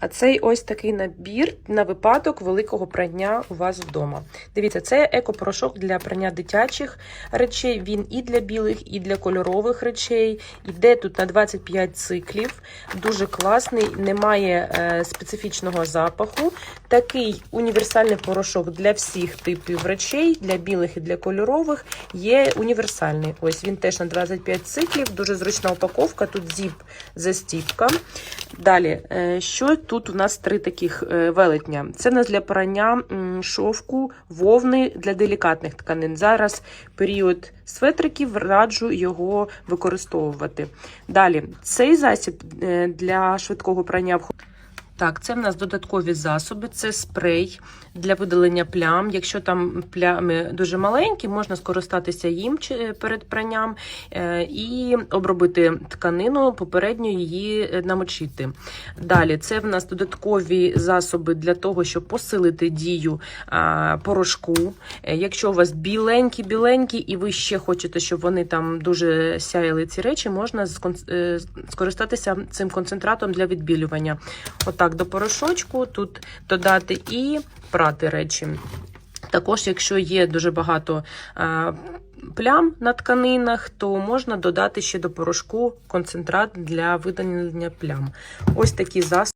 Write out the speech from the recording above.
А цей ось такий набір на випадок великого прання у вас вдома. Дивіться, це екопорошок для прання дитячих речей. Він і для білих, і для кольорових речей. Іде тут на 25 циклів. Дуже класний, немає е, специфічного запаху. Такий універсальний порошок для всіх типів речей, для білих і для кольорових. Є універсальний. Ось він теж на 25 циклів, дуже зручна упаковка. Тут зіп застіпка. Далі, е, що тут у нас три таких е, велетня? Це у нас для прання шовку, вовни для делікатних тканин. Зараз період светриків раджу його використовувати. Далі, цей засіб е, для швидкого прання в так, це в нас додаткові засоби, це спрей для видалення плям. Якщо там плями дуже маленькі, можна скористатися їм перед пранням е, і обробити тканину, попередньо її е, намочити. Далі, це в нас додаткові засоби для того, щоб посилити дію порошку. Е, Якщо у вас біленькі-біленькі, і ви ще хочете, щоб вони там дуже сяяли ці речі, можна е, скористатися цим концентратом для відбілювання. Отак до порошочку тут додати і прати речі. Також, якщо є дуже багато а, плям на тканинах, то можна додати ще до порошку концентрат для видалення плям. Ось такі засоби.